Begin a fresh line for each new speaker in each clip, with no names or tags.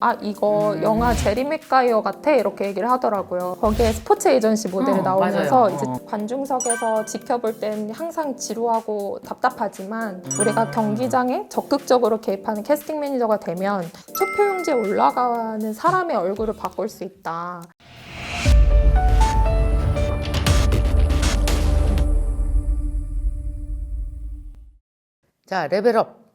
아 이거
음.
영화 제리 맥가이어 같아 이렇게 얘기를 하더라고요. 거기에 스포츠 에이전시 모델이
어,
나오면서
맞아요.
이제
어.
관중석에서 지켜볼 땐 항상 지루하고 답답하지만
음.
우리가 경기장에 적극적으로 개입하는 캐스팅 매니저가 되면 투표용지에 올라가는 사람의 얼굴을 바꿀 수 있다.
자, 레벨업.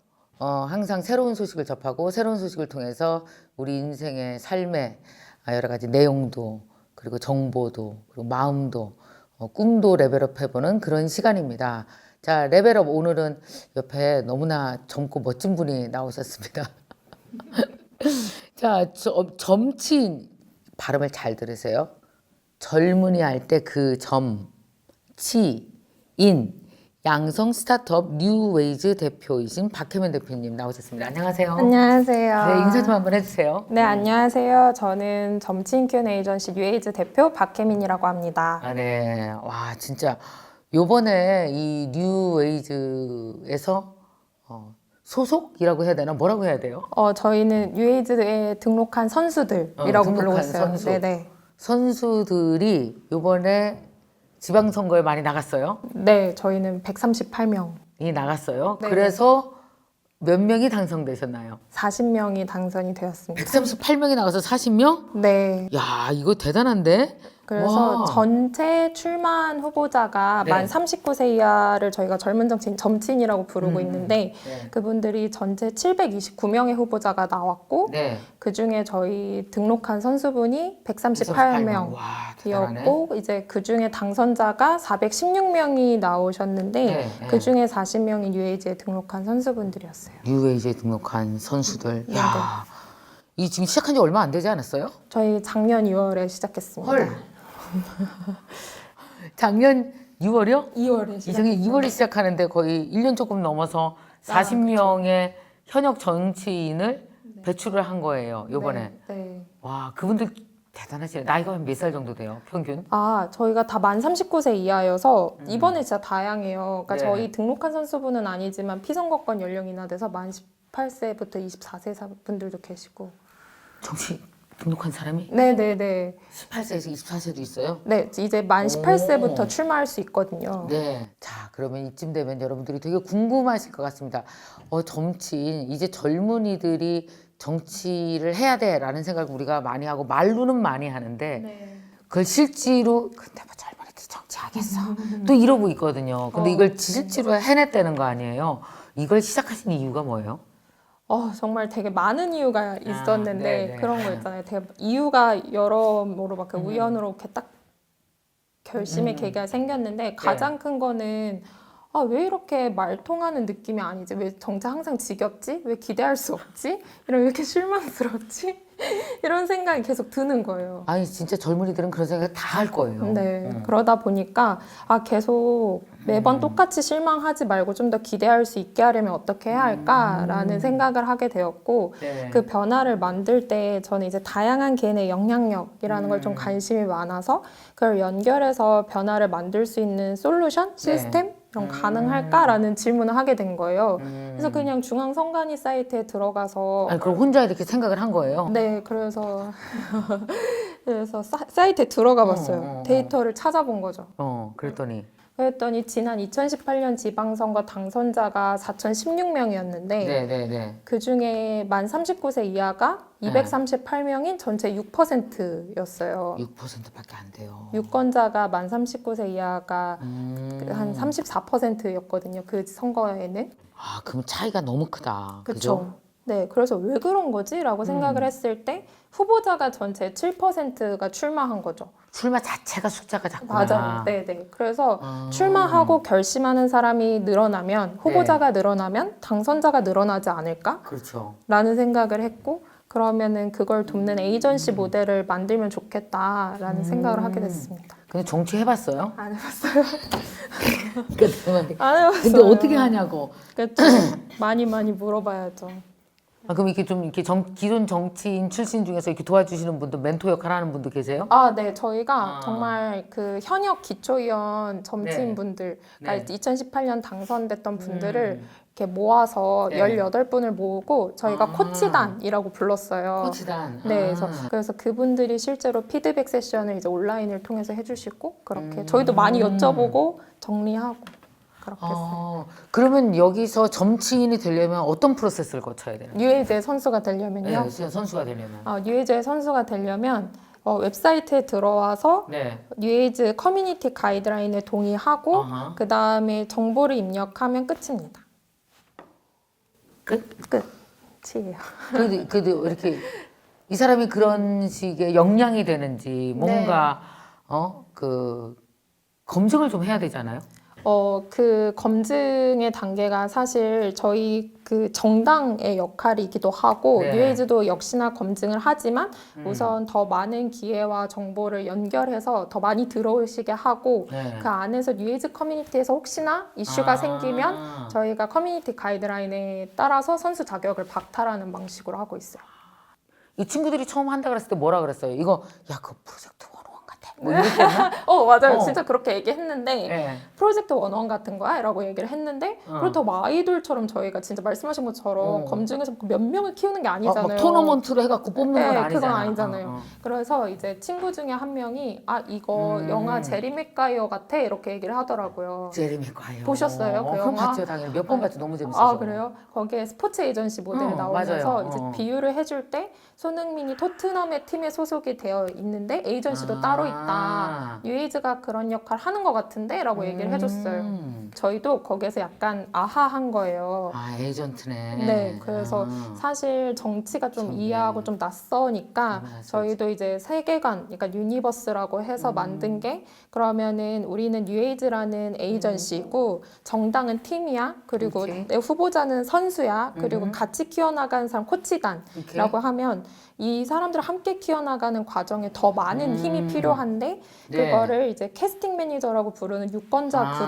어, 항상 새로운 소식을 접하고 새로운 소식을 통해서 우리 인생의 삶의 아, 여러 가지 내용도 그리고 정보도 그리고 마음도 어, 꿈도 레벨업 해보는 그런 시간입니다. 자, 레벨업 오늘은 옆에 너무나 젊고 멋진 분이 나오셨습니다. 자, 저, 점치인 발음을 잘 들으세요. 젊은이 할 때 그 점, 치, 인, 양성 스타트업 뉴웨이즈 대표이신 박혜면 대표님 나오셨습니다. 안녕하세요.
안녕하세요.
네, 인사 좀 한번 해주세요.
네, 안녕하세요. 저는 점치인 큐 에이전시 뉴에이즈 대표 박혜민이라고 합니다.
아, 네. 와, 진짜 요번에 이 뉴웨이즈에서 어, 소속이라고 해야 되나? 뭐라고 해야 돼요?
어, 저희는 뉴에이즈에 등록한 선수들이라고
어, 등록한
부르고 있어요.
선수.
네네.
선수들이 요번에 지방선거에 많이 나갔어요.
네, 저희는 138명,
이 나갔어요.
네.
그래서 몇 명이 당선되셨나요?
40명이 당선이 되었습니다.
138명이 나가서 40명?
네.
야, 이거 대단한데?
그래서
와.
전체 출마한 후보자가
네.
만 39세 이하를 저희가 젊은 정치인 점친이라고 부르고
음.
있는데
네.
그분들이 전체 729명의 후보자가 나왔고
네.
그 중에 저희 등록한 선수분이
138명.
138명.
와, 대단하네.
이었고 이제 그 중에 당선자가 416명이 나오셨는데
네, 네.
그 중에 40명이 뉴에이지에 등록한 선수분들이었어요.
뉴웨이즈에 등록한 선수들.
네,
야. 이 지금 시작한 지 얼마 안 되지 않았어요?
저희 작년 2월에 시작했습니다.
작년 6월이요?
2월에 시작.
이상해 2월에 시작하는데 거의 1년 조금 넘어서
아,
40명의 현역 정치인을 배출을 한 거예요. 요번에.
네, 네.
와, 그분들 대단하시네. 나이가 한몇살 정도 돼요? 평균?
아, 저희가 다 만 39세 이하여서 이번에 진짜 다양해요. 그러니까
음. 네.
저희 등록한 선수분은 아니지만 피선거권 연령이 인하돼서 만 18세부터 24세 분들도 계시고.
정치 등록한 사람이
네, 네, 네.
18세에서 24세도 있어요?
네, 이제 만 18세부터 출마할 수 있거든요.
네. 자, 그러면 이쯤 되면 여러분들이 되게 궁금하실 것 같습니다. 어, 정치인, 이제 젊은이들이 정치를 해야 돼라는 생각을 우리가 많이 하고 말로는 많이 하는데
네.
그걸 실제로 근데 뭐 젊은이들이 정치하겠어 또 이러고 있거든요. 근데
어.
이걸 실제로 해냈다는 거 아니에요. 이걸 시작하신 이유가 뭐예요?
어, 정말 되게 많은 이유가 있었는데
네네.
그런 거 있잖아요. 되게 이유가 여러모로 막
음.
우연으로 이렇게 딱 결심의
음.
계기가 생겼는데 가장 큰 거는 아, 왜 이렇게 말 통하는 느낌이 아니지? 왜 정치 항상 지겹지? 왜 기대할 수 없지? 이런 왜 이렇게 실망스럽지? 이런 생각이 계속 드는 거예요.
아니 진짜 젊은이들은 그런 생각 다 할 거예요.
네.
음.
그러다 보니까 아 계속 매번
음.
똑같이 실망하지 말고 좀 더 기대할 수 있게 하려면 어떻게 해야 할까라는
음.
생각을 하게 되었고
네.
그 변화를 만들 때 저는 이제 다양한 개인의 영향력이라는 걸 좀
음.
관심이 많아서 그걸 연결해서 변화를 만들 수 있는 솔루션, 시스템 이런
음.
가능할까라는 질문을 하게 된 거예요.
음.
그래서 그냥 중앙선관위 사이트에 들어가서
아니 그럼 혼자 이렇게 생각을 한 거예요?
네, 그래서 그래서 사, 사이트에 들어가 봤어요.
어, 어, 어.
데이터를 찾아본 거죠.
어, 그랬더니
그랬더니 지난 2018년 지방선거 당선자가 4,016명이었는데
네, 네, 네.
그 중에 만 39세 이하가
네.
238명인 전체 6%였어요.
6%밖에 안 돼요.
유권자가 만 39세 이하가
음.
한 34%였거든요. 그 선거에는.
아, 그럼 차이가 너무 크다. 그죠?
그렇죠. 네, 그래서 왜 그런 거지라고 생각을
음.
했을 때 후보자가 전체 7%가 출마한 거죠.
출마 자체가 숫자가 작구나.
맞아요. 네, 네. 그래서
아.
출마하고 결심하는 사람이 늘어나면 후보자가 늘어나면 당선자가 늘어나지 않을까?
그렇죠.
라는 생각을 했고 그러면은 그걸 돕는 에이전시 모델을 만들면 좋겠다라는 생각을 하게 됐습니다.
근데 정치 해봤어요?
안 해봤어요.
그러니까
안 해봤어요.
근데 어떻게 하냐고.
좀 많이 많이 물어봐야죠.
아, 그럼 이렇게 좀 이렇게 정, 기존 정치인 출신 중에서 이렇게 도와주시는 분도 멘토 역할 하는 분도 계세요?
아, 네, 저희가
아.
정말 그 현역 기초위원
네.
점치인분들,
네.
그러니까 2018년 당선됐던 분들을
음.
이렇게 모아서
네.
18분을 모으고 저희가
아.
코치단이라고 불렀어요.
코치단.
네,
아.
그래서, 그래서 그분들이 실제로 피드백 세션을 이제 온라인을 통해서 해주시고 그렇게
음.
저희도 많이 여쭤보고 정리하고 그렇게 했어요.
어, 그러면 여기서 점치인이 되려면 어떤 프로세스를 거쳐야 되나요?
뉴에이즈의 선수가 되려면요.
네, 선수가 되려면.
어, 뉴에이즈의 선수가 되려면 어, 웹사이트에 들어와서
네.
뉴에이즈 커뮤니티 가이드라인에 동의하고. 그 다음에 정보를 입력하면 끝입니다.
끝?
끝이에요.
그래도, 그래도 이렇게 이 사람이 그런 식의 역량이 되는지 뭔가 어 그 검증을 좀 해야 되잖아요.
어, 그 검증의 단계가 사실 저희 그 정당의 역할이기도 하고
네.
뉴에이즈도 역시나 검증을 하지만
음.
우선 더 많은 기회와 정보를 연결해서 더 많이 들어오시게 하고
네.
그 안에서 뉴에이즈 커뮤니티에서 혹시나 이슈가
아.
생기면 저희가 커뮤니티 가이드라인에 따라서 선수 자격을 박탈하는 방식으로 하고 있어요.
이 친구들이 처음 한다 그랬을 때 뭐라 그랬어요? 이거 야 그 프로젝트. 뭐 이랬었나?
어 맞아요.
어.
진짜 그렇게 얘기했는데
네.
프로젝트 원원 같은 거야? 라고 얘기를 했는데
어.
그렇다고 아이돌처럼 저희가 진짜 말씀하신 것처럼
어.
검증해서 몇 명을 키우는 게
막,
아니잖아요.
막 토너먼트로 해갖고 뽑는
네,
건
그건
아니잖아.
아니잖아요.
어, 어.
그래서 이제 친구 중에 한 명이 아 이거
음.
영화 제리 맥가이어 같아 이렇게 얘기를 하더라고요.
제리미 과요.
보셨어요, 그
그럼
영화?
봤죠 당연히 몇 번 봤죠 너무 재밌어서.
아 그래요? 거기에 스포츠 에이전시 모델이
어,
나오면서
맞아요.
이제
어.
비유를 해줄 때 손흥민이 토트넘의 팀에 소속이 되어 있는데 에이전시도
아.
따로 있다. 뉴에이즈가 그런 역할 하는 것 같은데 라고 얘기를 해줬어요.
음.
저희도 거기에서 약간 아하한 거예요.
아 에이전트네.
네, 그래서
아.
사실 정치가 좀
그렇죠.
이해하고
네.
좀 낯서니까
낯설지.
저희도 이제 세계관, 그러니까 유니버스라고 해서
음.
만든 게 그러면은 우리는 뉴에이즈라는 에이전시고 정당은 팀이야, 그리고
오케이.
내 후보자는 선수야, 그리고
음.
같이 키워나가는 사람 코치단라고
이렇게?
하면 이 사람들을 함께 키워나가는 과정에 더 많은
음.
힘이 필요한데
네.
그거를 이제 캐스팅 매니저라고 부르는 유권자
아.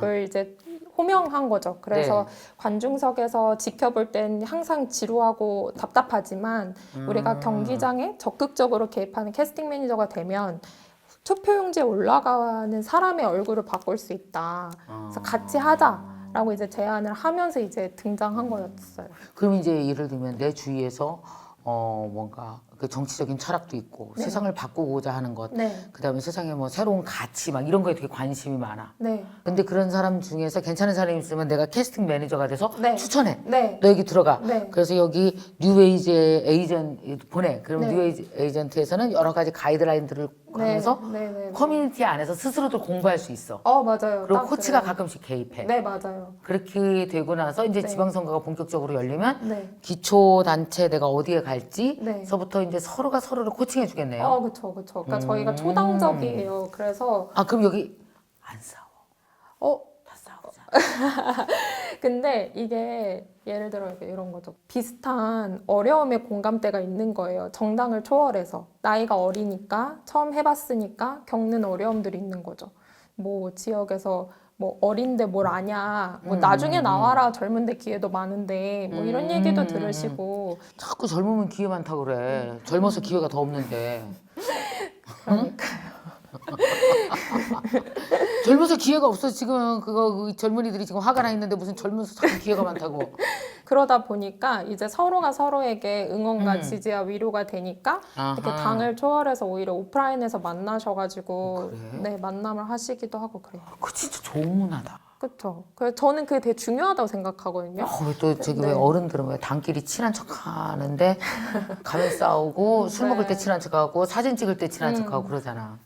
그룹을 이제 호명한 거죠. 그래서
네.
관중석에서 지켜볼 땐 항상 지루하고 답답하지만 우리가
음.
경기장에 적극적으로 개입하는 캐스팅 매니저가 되면 투표용지에 올라가는 사람의 얼굴을 바꿀 수 있다. 그래서
아.
같이 하자라고 이제 제안을 하면서 이제 등장한 거였어요.
그럼 이제 예를 들면 내 주위에서 어 뭔가 그 정치적인 철학도 있고
네.
세상을 바꾸고자 하는 것,
네,
그다음에 세상에 뭐 새로운 가치 막 이런 거에 되게 관심이 많아.
네,
근데 그런 사람 중에서 괜찮은 사람이 있으면 내가 캐스팅 매니저가 돼서
네.
추천해.
네,
너 여기 들어가.
네.
그래서 여기 뉴에이즈 에이전 보내. 그럼
네.
뉴에이즈 에이전트에서는 여러 가지 가이드라인들을 하면서
네, 네, 네.
커뮤니티 안에서 스스로도 공부할 수 있어.
어 맞아요.
그리고
딱
코치가
그래요.
가끔씩 개입해.
네 맞아요.
그렇게 되고 나서 이제
네.
지방선거가 본격적으로 열리면
네.
기초 단체 내가 어디에
네.
갈지서부터 이제 서로가 서로를 코칭해 주겠네요.
어 그쵸 그쵸. 그러니까
음.
저희가 초당적이에요. 그래서
아 그럼 여기 안 싸워.
어
다 싸우자.
근데 이게 예를 들어 이런 거죠. 비슷한 어려움의 공감대가 있는 거예요. 정당을 초월해서 나이가 어리니까 처음 해봤으니까 겪는 어려움들이 있는 거죠. 뭐 지역에서 뭐 어린데 뭘 아냐, 뭐
음,
나중에
음,
나와라 젊은데 기회도 많은데 뭐 이런
음,
얘기도
음,
들으시고
자꾸 젊으면 기회 많다 그래. 젊어서 기회가 더 없는데.
그러니까
젊어서 기회가 없어 지금 그거 그 젊은이들이 지금 화가 나 있는데 무슨 젊어서 자꾸 기회가 많다고.
그러다 보니까 이제 서로가 서로에게 응원과
음.
지지와 위로가 되니까 이렇게
아하.
당을 초월해서 오히려 오프라인에서 만나셔가지고
그래?
네 만남을 하시기도 하고 그래요.
그거 진짜 좋은 문화다.
그렇죠. 그래서 저는 그게 되게 중요하다고 생각하거든요.
어, 왜또 저기
네.
왜 어른들은 왜 당끼리 친한 척 하는데 가면 싸우고 술
네.
먹을 때 친한 척하고 사진 찍을 때 친한
음.
척하고 그러잖아.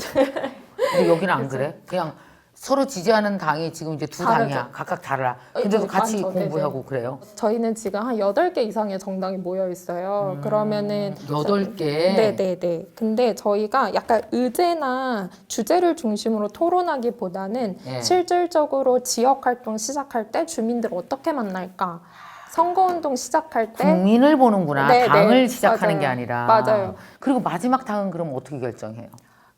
어. 근데 여기는 안 그래? 그냥 서로 지지하는 당이 지금 이제 두
다르죠.
당이야. 각각 달라.
어,
근데도
어,
같이
많죠.
공부하고 그래요.
저희는 지금 한 8개 이상의 정당이 모여 있어요. 그러면은
음, 여덟 개.
네네네. 근데 저희가 약간 의제나 주제를 중심으로 토론하기보다는
네.
실질적으로 지역 활동 시작할 때 주민들 어떻게 만날까? 선거 운동 시작할 때
국민을 보는구나.
네,
당을
네.
시작하는
맞아요.
게 아니라.
맞아요.
그리고 마지막 당은 그럼 어떻게 결정해요?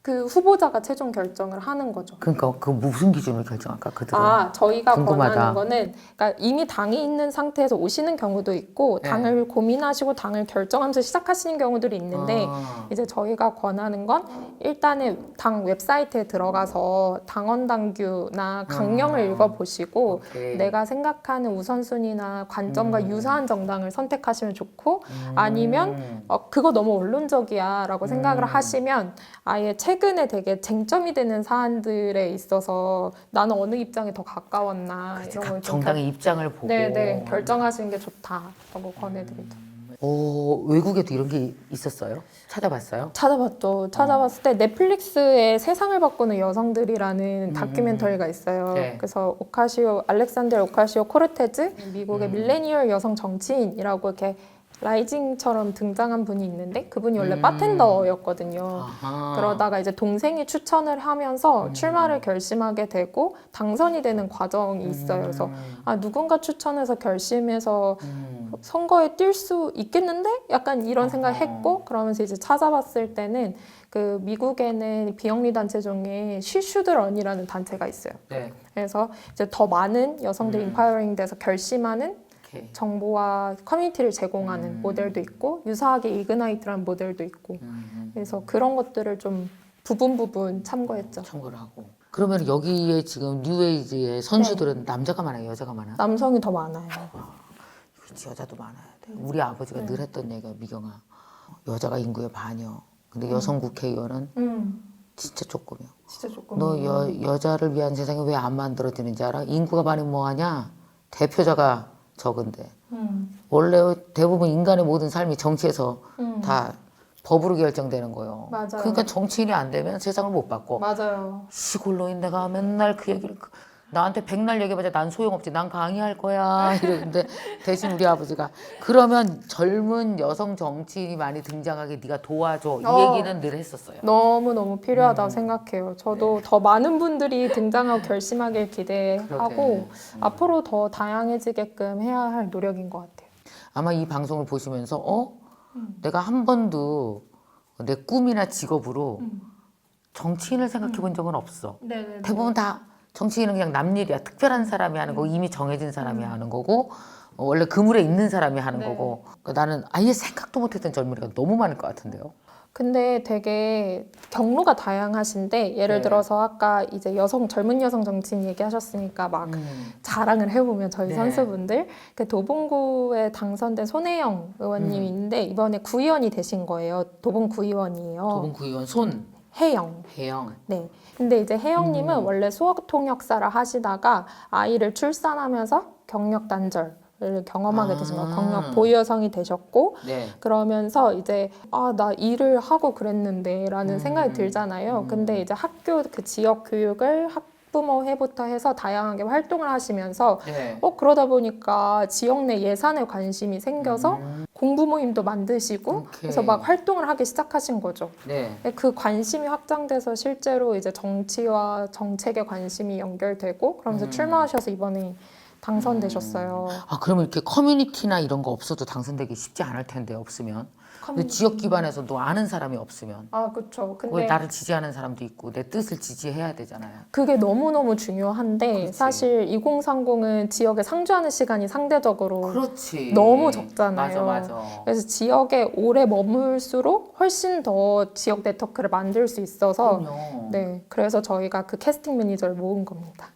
그 후보자가 최종 결정을 하는 거죠.
그러니까 그 무슨 기준으로 결정할까 그들은?
아, 저희가
궁금하다.
권하는 거는 그러니까 이미 당이 있는 상태에서 오시는 경우도 있고
네.
당을 고민하시고 당을 결정하면서 시작하시는 경우들이 있는데
아.
이제 저희가 권하는 건 일단은 당 웹사이트에 들어가서 당원 당규나 강령을
아.
읽어보시고
오케이.
내가 생각하는 우선순위나 관점과
음.
유사한 정당을 선택하시면 좋고
음.
아니면 어, 그거 너무 언론적이야라고 생각을
음.
하시면 아예 최 근에 되게 쟁점이 되는 사안들에 있어서 나는 어느 입장에 더 가까웠나
그치,
이런
각
걸좀
정당의 입장을 보고
네네 결정하시는 게 좋다라고 권해드리죠.
오 외국에도 이런 게 있었어요? 찾아봤어요?
찾아봤죠. 찾아봤을 때 넷플릭스에 세상을 바꾸는 여성들이라는
음.
다큐멘터리가 있어요.
네.
그래서 오카시오 알렉산드르 오카시오 코르테즈 미국의
음.
밀레니얼 여성 정치인이라고 이렇게 라이징처럼 등장한 분이 있는데 그분이 원래
음.
바텐더였거든요.
아하.
그러다가 이제 동생이 추천을 하면서
음.
출마를 결심하게 되고 당선이 되는 과정이 있어요. 그래서
음.
아 누군가 추천해서 결심해서
음.
선거에 뛸 수 있겠는데? 약간 이런 생각을. 했고 그러면서 이제 찾아봤을 때는 그 미국에는 비영리 단체 중에 쉬슈드런이라는 단체가 있어요.
네.
그래서 이제 더 많은 여성들이
음.
인파이어링 돼서 결심하는
오케이.
정보와 커뮤니티를 제공하는
음.
모델도 있고 유사하게 이그나이트라는 모델도 있고
음.
그래서 그런 것들을 좀 부분 부분 참고했죠.
참고를 하고. 그러면 여기에 지금 뉴에이지의 선수들은 남자가 많아요, 여자가 많아?
남성이 더 많아요.
그렇지 여자도 많아야 돼. 우리 아버지가
네.
늘 했던 얘기가 미경아 여자가 인구의 반이요. 근데
음.
여성 국회의원은
음,
진짜 조금이요.
진짜 조금.
너 여, 여자를 위한 세상이 왜 안 만들어지는지 알아? 인구가 많이 뭐하냐? 대표자가 적은데
음,
원래 대부분 인간의 모든 삶이 정치에서
음.
다 법으로 결정되는 거예요.
맞아요.
그러니까 정치인이 안 되면 세상을 못 바꿔.
맞아요.
시골로인 내가 맨날 그 얘기를 그- 나한테 백날 얘기해봐야 난 소용없지. 난 강의할 거야. 이러는데 대신 우리 아버지가 그러면 젊은 여성 정치인이 많이 등장하게 네가 도와줘. 이
어.
얘기는 늘 했었어요.
너무 너무
음.
필요하다고 생각해요. 저도
네.
더 많은 분들이 등장하고 결심하길 기대하고
그러게.
앞으로 더 다양해지게끔 해야 할 노력인 것 같아요.
아마 이 방송을 보시면서 어?
음.
내가 한 번도 내 꿈이나 직업으로
음.
정치인을 생각해 본 적은 없어.
네네.
대부분 다 정치인은 그냥 남 일이야. 특별한 사람이 하는 거고 이미 정해진 사람이 하는 거고 어, 원래 그물에 있는 사람이 하는
네.
거고 그러니까 나는 아예 생각도 못했던 젊은이가 너무 많을 것 같은데요.
근데 되게 경로가 다양하신데 예를
네.
들어서 아까 이제 여성 젊은 여성 정치인 얘기하셨으니까 막
음.
자랑을 해보면 저희
네.
선수분들 그 도봉구에 당선된 손혜영 의원님이
음.
있는데 이번에 구의원이 되신 거예요. 도봉 구의원이에요.
도봉 구의원 손
혜영.
혜영.
네. 근데 이제 혜영님은
음.
원래 수학 통역사를 하시다가 아이를 출산하면서 경력 단절 을 경험하게 되신 거예요.
아.
경력 보유 여성이 되셨고
네.
그러면서 이제 아 나 일을 하고 그랬는데라는
음.
생각이 들잖아요.
음.
근데 이제 학교 그 지역 교육을 학 부모 회부터 해서 다양하게 활동을 하시면서
네.
어 그러다 보니까 지역 내 예산에 관심이 생겨서
음.
공부 모임도 만드시고
오케이.
그래서 막 활동을 하기 시작하신 거죠.
네.
그 관심이 확장돼서 실제로 이제 정치와 정책에 관심이 연결되고 그러면서
음.
출마하셔서 이번에 당선되셨어요.
아 그러면 이렇게 커뮤니티나 이런 거 없어도 당선되기 쉽지 않을 텐데 없으면. 근데 지역 기반에서도 아는 사람이 없으면
아 그렇죠.
왜
근데
나를 지지하는 사람도 있고 내 뜻을 지지해야 되잖아요.
그게 너무너무 중요한데
그렇지.
사실 2030은 지역에 상주하는 시간이 상대적으로
그렇지.
너무 적잖아요.
맞아 맞아.
그래서 지역에 오래 머물수록 훨씬 더 지역 네트워크를 만들 수 있어서
그럼요.
네 그래서 저희가 그 캐스팅 매니저를 모은 겁니다.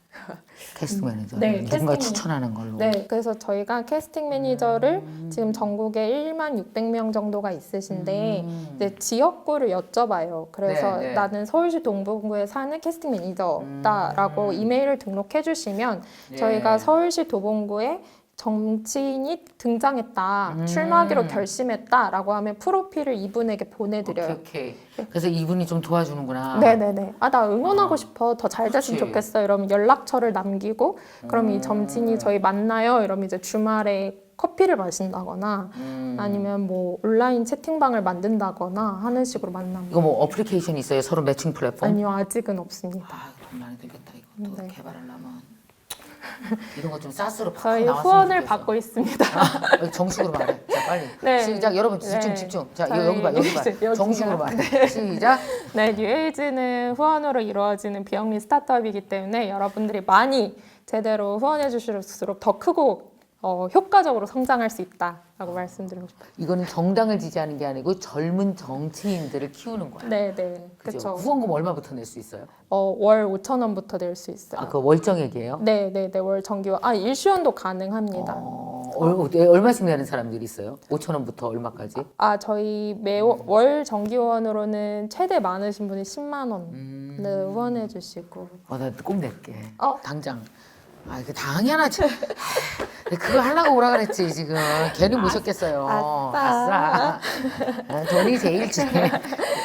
캐스팅 매니저.
네,
누군가
캐스팅
추천하는 걸로.
네 그래서 저희가 캐스팅 매니저를
음.
지금 전국에 1만 600명 정도가 있으신데
음.
이제 지역구를 여쭤봐요. 그래서
네, 네.
나는 서울시 동부구에 사는 캐스팅 매니저다라고
음.
이메일을 등록해 주시면
네.
저희가 서울시 도봉구에 정치인이 등장했다,
음.
출마하기로 결심했다라고 하면 프로필을 이분에게 보내드려요.
오케이 오케이. 그래서 이분이 좀 도와주는구나.
네네네. 아, 나 응원하고
아.
싶어. 더 잘 됐으면
그치.
좋겠어. 이러면 연락처를 남기고, 그럼 이
음.
점진이 저희 만나요. 이러면 이제 주말에 커피를 마신다거나,
음.
아니면 뭐 온라인 채팅방을 만든다거나 하는 식으로 만납니다.
이거 뭐 어플리케이션 있어요? 서로 매칭 플랫폼?
아니요, 아직은 없습니다.
아, 돈 많이 들겠다 이거 또
네.
개발하려면. 이런 거좀 쌌으로 팍
저희
나왔으면
후원을
좋겠어.
받고 있습니다.
아, 정식으로 말해. 자 빨리.
네.
시작. 여러분 집중
네.
집중. 자
저희
여기 봐 여기 봐.
이제 여기가.
정식으로 말해. 시작.
네, 뉴에이즈는 후원으로 이루어지는 비영리 스타트업이기 때문에 여러분들이 많이 제대로 후원해 주실수록 더 크고 어, 효과적으로 성장할 수 있다라고 말씀드리고 싶어요.
이거는 정당을 지지하는 게 아니고 젊은 정치인들을 키우는 거야.
네, 네,
그죠?
그렇죠.
후원금 얼마부터 낼 수 있어요?
어, 월 5천 원부터 낼 수 있어요.
아, 그 월정액이에요?
네, 네, 네, 월 정기와 아 일시원도 가능합니다.
어, 얼, 네, 얼마씩 내는 사람들이 있어요? 5천 원부터 얼마까지?
아 저희 매월 정기원으로는 최대 많으신 분이 10만 원
음.
네, 후원해 주시고
어, 나꼭 낼게.
어.
당장. 아, 그 당연하지. 하, 그거 하려고 오라 그랬지 지금. 괜히 모셨겠어요.
아싸.
아, 돈이 제일 중요해.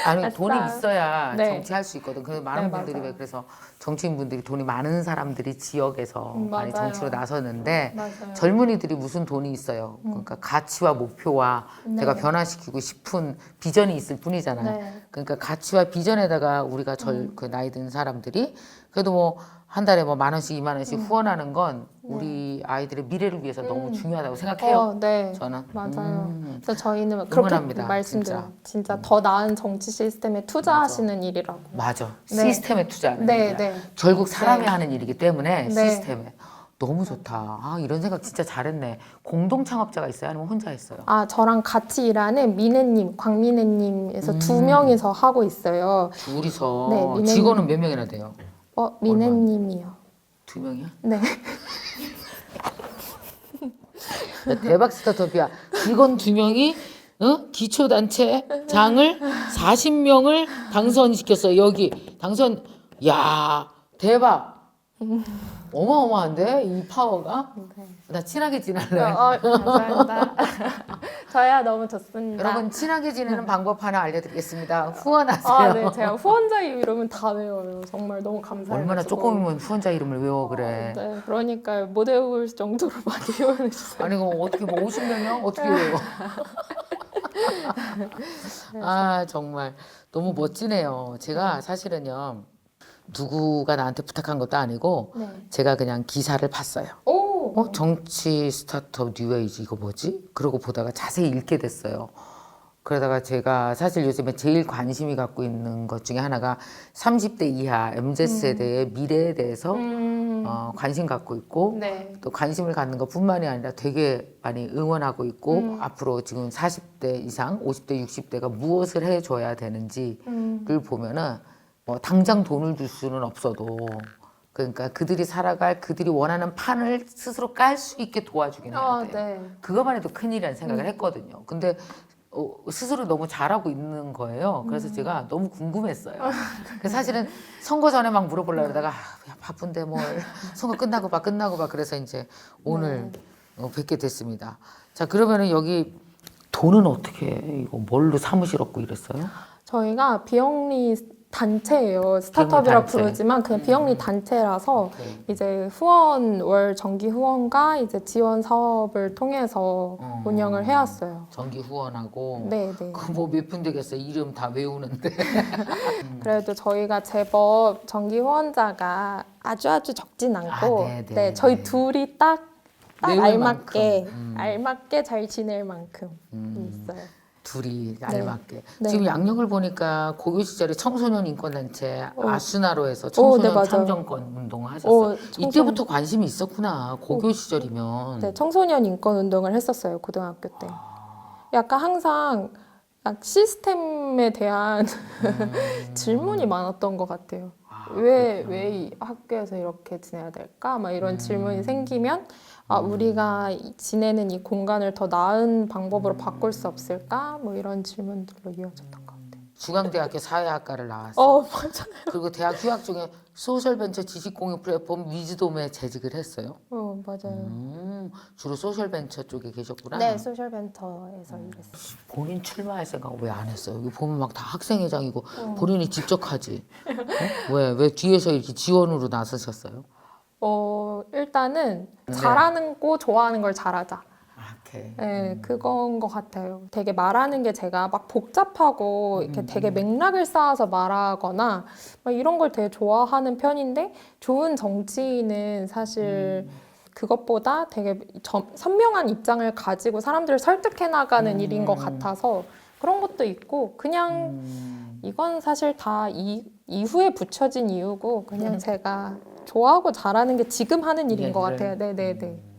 아니
아싸.
돈이 있어야
네.
정치할 수 있거든. 그 많은
네,
분들이
맞아요.
왜 그래서 정치인분들이 돈이 많은 사람들이 지역에서
음,
많이
맞아요.
정치로 나서는데
맞아요.
젊은이들이 무슨 돈이 있어요. 그러니까 가치와 목표와
네.
내가 변화시키고 싶은 비전이 있을 뿐이잖아요.
네.
그러니까 가치와 비전에다가 우리가 절 그 나이 든 사람들이 그래도 뭐 한 달에 뭐 만 원씩 이만 원씩 후원하는 건 우리 아이들의 미래를 위해서 너무 중요하다고 생각해요.
어, 네.
저는
맞아요.
음.
그래서 저희는 그렇게
응원합니다,
말씀드려요. 진짜, 더 나은 정치 시스템에 투자하시는 일이라고.
맞아.
네.
시스템에 투자하는
네,
일이야.
네.
결국 사람이
네.
하는 일이기 때문에
네.
시스템에 너무 좋다. 아 이런 생각 진짜 잘했네. 공동 창업자가 있어요? 아니면 혼자 했어요?
아 저랑 같이 일하는 미네님, 광미네님에서 두 명이서 하고 있어요.
둘이서
네, 미네님.
직원은 몇 명이나 돼요?
어 미네님이요.
두 명이야?
네.
야, 대박 스타트업이야. 직원 두 명이 어? 기초단체 장을 40명을 당선시켰어요. 여기 당선 야 대박. 어마어마한데 이 파워가. 나 친하게 지낼래.
어, 감사합니다. 저야 너무 좋습니다.
여러분 친하게 지내는 방법 하나 알려드리겠습니다. 후원하세요.
아, 네, 제가 후원자 이름은 다 외워요. 정말 너무 감사해요.
얼마나 조금이면 후원자 이름을 외워 그래.
네, 그러니까 못 외울 정도로 많이 후원해 주세요.
아니 그럼 어떻게 뭐 50명이요? 어떻게 외워? 아 정말 너무 멋지네요. 제가 사실은요 누구가 나한테 부탁한 것도 아니고
네.
제가 그냥 기사를 봤어요.
오.
어 정치 스타트업 뉴에이지 이거 뭐지? 그러고 보다가 자세히 읽게 됐어요. 그러다가 제가 사실 요즘에 제일 관심이 갖고 있는 것 중에 하나가 30대 이하 MZ 세대의 미래에 대해서
음.
어, 관심 갖고 있고
네.
또 관심을 갖는 것뿐만이 아니라 되게 많이 응원하고 있고
음.
앞으로 지금 40대 이상, 50대, 60대가 무엇을 해줘야 되는지를
음.
보면은 뭐 당장 돈을 줄 수는 없어도 그러니까 그들이 살아갈 그들이 원하는 판을 스스로 깔 수 있게 도와주긴 해야
아,
돼.
네.
그거만 해도 큰일이라는 생각을 했거든요. 근데 어, 스스로 너무 잘하고 있는 거예요. 그래서
음.
제가 너무 궁금했어요. 그래서 사실은 선거 전에 막 물어보려고 그러다가 아, 야, 바쁜데 뭘 선거 끝나고 봐 끝나고 봐 그래서 이제 오늘
네.
어, 뵙게 됐습니다. 자 그러면은 여기 돈은 어떻게 해? 이거 뭘로 사무실 얻고 이랬어요?
저희가 비영리 단체예요. 스타트업이라고
단체.
부르지만 그냥 비영리 단체라서
오케이.
이제 후원 월 정기 후원과 이제 지원 사업을 통해서
어.
운영을 해왔어요.
정기 후원하고
네, 네.
그뭐몇분 되겠어요? 이름 다 외우는데
그래도 저희가 제법 정기 후원자가 아주 아주 적진 않고
아, 네, 네,
네, 저희
네.
둘이 딱, 딱
외울
알맞게
만큼. 음.
알맞게 잘 지낼 만큼 있어요.
둘이 알맞게
네.
지금 양력을 보니까 고교 시절에 청소년 인권단체
어.
아수나로에서
어,
청소년
네, 맞아요.
참정권 운동을 하셨어요.
어, 청소년-
이때부터 관심이 있었구나. 고교 시절이면.
네, 청소년 인권 운동을 했었어요 고등학교 때. 약간 항상 약 시스템에 대한 질문이 많았던 것 같아요. 왜 왜 이 학교에서 이렇게 지내야 될까? 막 이런 질문이 생기면 아 우리가 이- 지내는 이 공간을 더 나은 방법으로 바꿀 수 없을까? 뭐 이런 질문들로 이어졌던 것 같아요.
중앙대학교 사회학과를 나왔어.
어 맞아.
그리고 대학 휴학 중에 소셜벤처 지식공유 플랫폼 위즈돔에 재직을 했어요.
어 맞아요.
음, 주로 소셜벤처 쪽에 계셨구나.
네 소셜 벤처에서 일했어요.
본인 출마할 생각 왜 안 했어요? 여기 보면 막 다 학생회장이고
어.
본인이 직접 하지. 어? 왜? 왜 뒤에서 이렇게 지원으로 나서셨어요?
어 일단은
네.
잘하는 거 좋아하는 걸 잘하자.
아, 이렇게.
네, 그건 것 같아요. 되게 말하는 게 제가 막 복잡하고 이렇게 되게 맥락을 쌓아서 말하거나 막 이런 걸 되게 좋아하는 편인데 좋은 정치인은 사실 그것보다 되게 점- 선명한 입장을 가지고 사람들을 설득해 나가는 일인 것 같아서 그런 것도 있고 그냥
음.
이건 사실 다 이, 이후에 붙여진 이유고 그냥 제가 좋아하고 잘하는 게 지금 하는 일인 것
네,
같아요. 네네네.